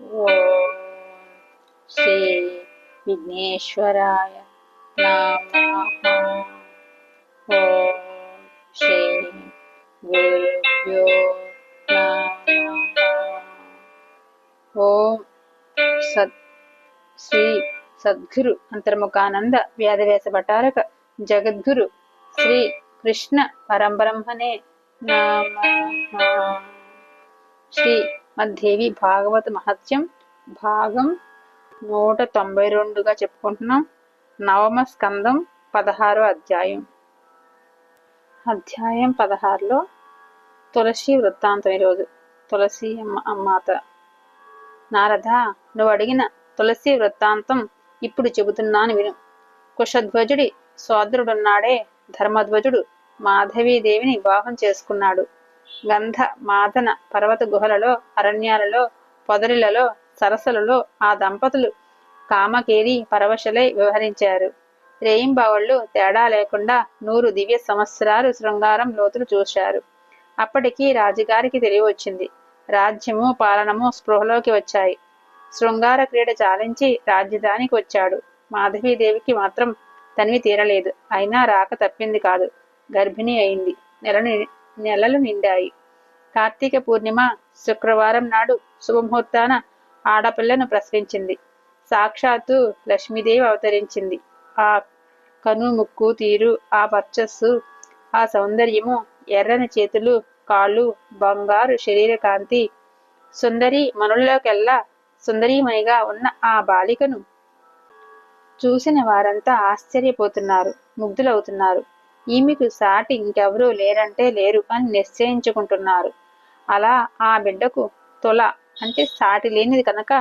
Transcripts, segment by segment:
ఓం శ్రీ విఘ్నేశ్వరాయ నమః ఓం శ్రీ గురుభ్యో నమః ఓం సత్ శ్రీ సద్గురు అంతర్ముఖానంద వ్యాధవేశ భటారక జగద్గురు శ్రీ కృష్ణ పరంబ్రహ్మణే నమః శ్రీ మధ్దేవి భాగవత మహత్యం భాగం నూట తొంభై రెండుగా చెప్పుకుంటున్నాం. నవమ స్కందం పదహారో అధ్యాయం. అధ్యాయం పదహారులో తులసి వృత్తాంతం ఈరోజు. తులసి అమ్మ అమ్మాత. నారద నువ్వు అడిగిన తులసి వృత్తాంతం ఇప్పుడు చెబుతున్నాను విను. కుషధ్వజుడి సోదరుడున్నాడే ధర్మధ్వజుడు మాధవీదేవిని వివాహం చేసుకున్నాడు. గంధ మాదన పర్వత గుహలలో అరణ్యాలలో పొదరిలలో సరస్సులలో ఆ దంపతులు కామకేరి పరవశలై వ్యవహరించారు. రేయింబావళ్ళు తేడా లేకుండా నూరు దివ్య సంవత్సరాలు శృంగారం లోతులు చూశారు. అప్పటికి రాజుగారికి తెలియవచ్చింది రాజ్యము పాలనము స్పృహలోకి వచ్చాయి. శృంగార క్రీడ చాలించి రాజధానికి వచ్చాడు. మాధవీదేవికి మాత్రం తనివి తీరలేదు. అయినా రాక తప్పింది కాదు. గర్భిణి అయింది. నెలని నెలలు నిండాయి. కార్తీక పూర్ణిమ శుక్రవారం నాడు శుభముహూర్తాన ఆడపిల్లను ప్రసవించింది. సాక్షాత్తు లక్ష్మీదేవి అవతరించింది. ఆ కను ముక్కు తీరు ఆ పర్చస్సు ఆ సౌందర్యము ఎర్రని చేతులు కాళ్ళు బంగారు శరీర కాంతి సుందరి మనుల్లోకెల్లా సుందరీమణిగా ఉన్న ఆ బాలికను చూసిన వారంతా ఆశ్చర్యపోతున్నారు ముగ్ధులవుతున్నారు. ఈమెకు సాటి ఇంకెవరూ లేరంటే లేరు అని నిశ్చయించుకుంటున్నారు. అలా ఆ బిడ్డకు తుల అంటే సాటి లేనిది కనుక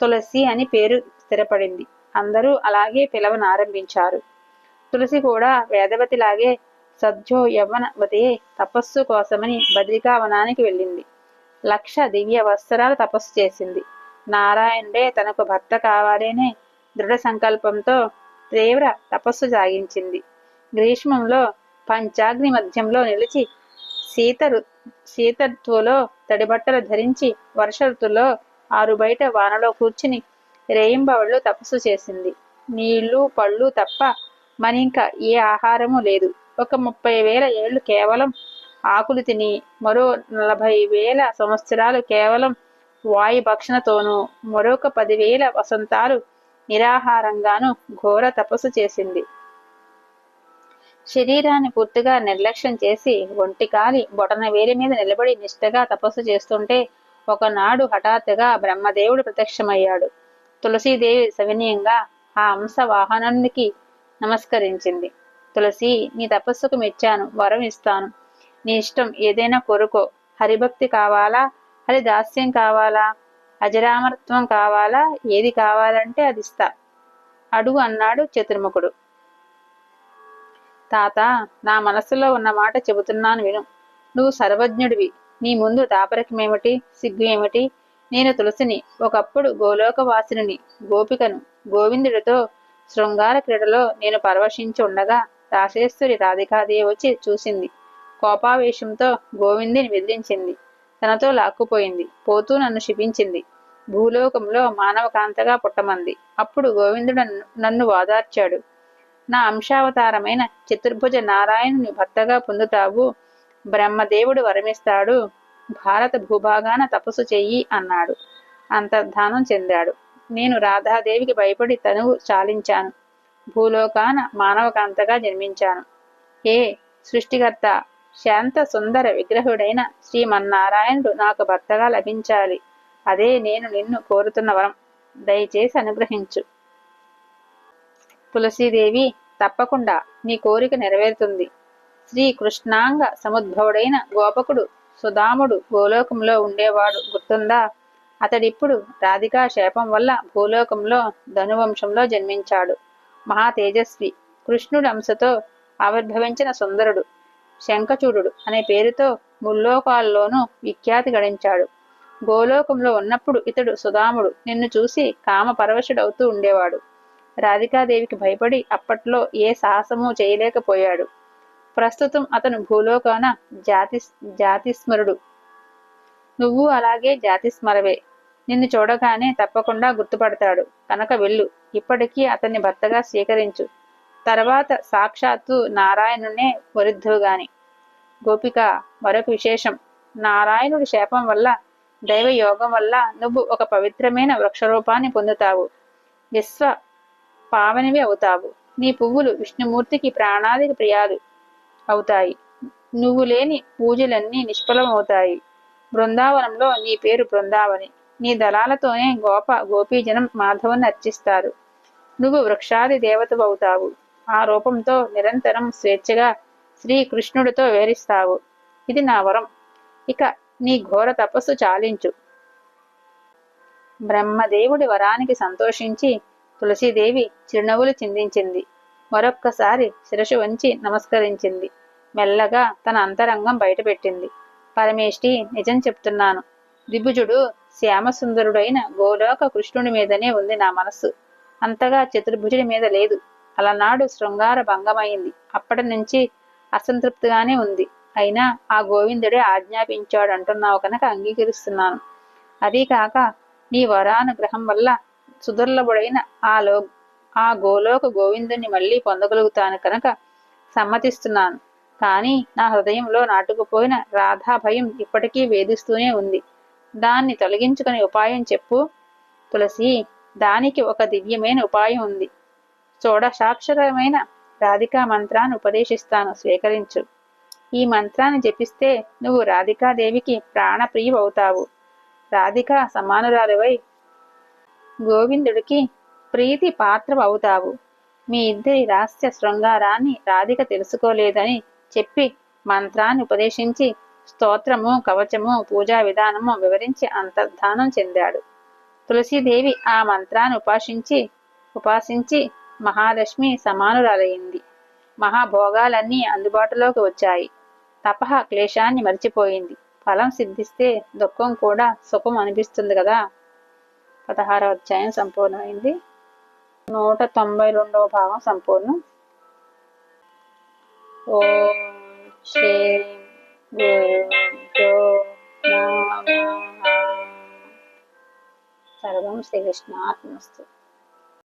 తులసి అని పేరు స్థిరపడింది. అందరూ అలాగే పిలవనారంభించారు తులసి కూడా వేదవతిలాగే సద్యో యవ్వనవతి తపస్సు కోసమని బద్రికావనానికి వెళ్ళింది. లక్ష దివ్య వస్త్రాలు తపస్సు చేసింది. నారాయణుడే తనకు భర్త కావాలనే దృఢ సంకల్పంతో తీవ్ర తపస్సు సాగించింది. గ్రీష్మంలో పంచాగ్ని మధ్యంలో నిలిచి శీత ఋ- తడిబట్టలు ధరించి వర్ష ఋతువులో ఆరు బయట వానలో కూర్చుని రేయింబవళ్ళు తపస్సు చేసింది. నీళ్ళు పళ్ళు తప్ప మరింక ఏ ఆహారము లేదు. ఒక ముప్పై వేల ఏళ్ళు కేవలం ఆకులు తిని మరో నలభై వేల సంవత్సరాలు కేవలం వాయు భక్షణతోనూ మరొక పదివేల వసంతాలు నిరాహారంగాను ఘోర తపస్సు చేసింది. శరీరాన్ని పూర్తిగా నిర్లక్ష్యం చేసి ఒంటికాలి బొటన వేలి మీద నిలబడి నిష్టగా తపస్సు చేస్తుంటే ఒకనాడు హఠాత్తుగా బ్రహ్మదేవుడు ప్రత్యక్షమయ్యాడు. తులసీదేవి సవినీయంగా ఆ అంశ వాహనానికి నమస్కరించింది. తులసి నీ తపస్సుకు మెచ్చాను వరం ఇస్తాను. నీ ఇష్టం ఏదైనా కోరుకో. హరిభక్తి కావాలా? హరి దాస్యం కావాలా? అజరామరత్వం కావాలా? ఏది కావాలంటే అది ఇస్తా. అడుగు అన్నాడు చతుర్ముఖుడు. తాత నా మనస్సులో ఉన్న మాట చెబుతున్నాను విను. నువ్వు సర్వజ్ఞుడివి. నీ ముందు దాపరికమేమిటి సిగ్గు ఏమిటి నేను తులసిని ఒకప్పుడు గోలోకవాసిని గోపికను గోవిందుడితో శృంగార క్రీడలో నేను పరవశించి ఉండగా రాశేశ్వరి రాధికాదేవి వచ్చి చూసింది. కోపావేశంతో గోవిందిని బెదిరించింది. తనతో లాక్కుపోయింది. పోతూ నన్ను శిపించింది. భూలోకంలో మానవ కాంతగా పుట్టమంది. అప్పుడు గోవిందుడు నన్ను వాదార్చాడు. నా అంశావతారమైన చతుర్భుజ నారాయణుని భర్తగా పొందుతావు. బ్రహ్మదేవుడు వరమిస్తాడు. భారత భూభాగాన తపస్సు చెయ్యి అన్నాడు. అంతర్ధానం చెందాడు. నేను రాధాదేవికి భయపడి తనువు చాలించాను. భూలోకాన మానవకాంతగా జన్మించాను. ఏ సృష్టికర్త శాంత సుందర విగ్రహుడైన శ్రీమన్నారాయణుడు నాకు భర్తగా లభించాలి. అదే నేను నిన్ను కోరుతున్న వరం. దయచేసి అనుగ్రహించు. తులసీదేవి తప్పకుండా నీ కోరిక నెరవేరుతుంది. శ్రీ కృష్ణాంగ సముద్భవుడైన గోపకుడు సుధాముడు భూలోకంలో ఉండేవాడు గుర్తుందా? అతడిప్పుడు రాధికా శాపం వల్ల భూలోకంలో ధనువంశంలో జన్మించాడు. మహా తేజస్వి కృష్ణుడు అంశతో ఆవిర్భవించిన సుందరుడు శంఖచూడు అనే పేరుతో ముల్లోకాల్లోనూ విఖ్యాతి గడించాడు. గోలోకంలో ఉన్నప్పుడు ఇతడు సుధాముడు. నిన్ను చూసి కామ పరవశుడవుతూ ఉండేవాడు. రాధికాదేవికి భయపడి అప్పట్లో ఏ సాహసమూ చేయలేకపోయాడు. ప్రస్తుతం అతను భూలోకాన జాతి జాతిస్మరుడు. నువ్వు అలాగే జాతిస్మరవే. నిన్ను చూడగానే తప్పకుండా గుర్తుపడతాడు. కనుక వెళ్ళు. ఇప్పటికీ అతన్ని భర్తగా స్వీకరించు. తర్వాత సాక్షాత్తు నారాయణునే వరుద్ధువుగాని. గోపిక మరొక విశేషం. నారాయణుడి శాపం వల్ల దైవ యోగం వల్ల నువ్వు ఒక పవిత్రమైన వృక్షరూపాన్ని పొందుతావు. విశ్వ పావనివి అవుతావు. నీ పువ్వులు విష్ణుమూర్తికి ప్రాణాదికి ప్రియాలు అవుతాయి. నువ్వు లేని పూజలన్నీ నిష్ఫలమవుతాయి. బృందావనంలో నీ పేరు బృందావని. నీ దళాలతోనే గోప గోపీజనం మాధవుని అర్చిస్తారు. నువ్వు వృక్షాది దేవతవవుతావు. ఆ రూపంతో నిరంతరం స్వేచ్ఛగా శ్రీకృష్ణుడితో వేరిస్తావు ఇది నా వరం. ఇక నీ ఘోర తపస్సు చాలించు. బ్రహ్మదేవుడి వరానికి సంతోషించి తులసీదేవి చిరునవ్వులు చిందించింది. మరొక్కసారి శిరసు వంచి నమస్కరించింది. మెల్లగా తన అంతరంగం బయటపెట్టింది. పరమేష్టి నిజం చెప్తున్నాను. దిభుజుడు శ్యామసుందరుడైన గోలోక కృష్ణుడి మీదనే ఉంది నా మనస్సు. అంతగా చతుర్భుజుడి మీద లేదు. అలనాడు శృంగార భంగమైంది. అప్పటి నుంచి అసంతృప్తిగానే ఉంది. అయినా ఆ గోవిందుడే ఆజ్ఞాపించాడు అంటున్నావు కనుక అంగీకరిస్తున్నాను. అదీ కాక నీ వరానుగ్రహం వల్ల సుదుర్లభుడైన ఆ లో ఆ గోలోక గోవిందుని మళ్ళీ పొందగలుగుతాను కనుక సమ్మతిస్తున్నాను. కానీ నా హృదయంలో నాటుకుపోయిన రాధా భయం ఇప్పటికీ వేధిస్తూనే ఉంది. దాన్ని తొలగించుకునే ఉపాయం చెప్పు. తులసి దానికి ఒక దివ్యమైన ఉపాయం ఉంది. షోడశాక్షరమైన రాధికా మంత్రాన్ని ఉపదేశిస్తాను స్వీకరించు. ఈ మంత్రాన్ని జపిస్తే నువ్వు రాధికాదేవికి ప్రాణప్రియువవుతావు. రాధిక సమానురాలువై గోవిందుడికి ప్రీతి పాత్ర అవుతావు మీ ఇద్దరి రహస్య శృంగారాన్ని రాధిక తెలుసుకోలేదని చెప్పి మంత్రాన్ని ఉపదేశించి స్తోత్రము కవచము పూజా విధానము వివరించి అంతర్ధానం చెందాడు. తులసీదేవి ఆ మంత్రాన్ని ఉపాసించి ఉపాసించి మహాలక్ష్మి సమానురాలయ్యింది మహాభోగాలన్నీ అందుబాటులోకి వచ్చాయి. తపహ క్లేశాన్ని మరిచిపోయింది. ఫలం సిద్ధిస్తే దుఃఖం కూడా సుఖం అనిపిస్తుంది కదా? పదహారవ అధ్యాయం సంపూర్ణమైంది. నూట తొంభై రెండవ భాగం సంపూర్ణం. ఓ శ్రీ సర్వం శ్రీకృష్ణాత్మస్తు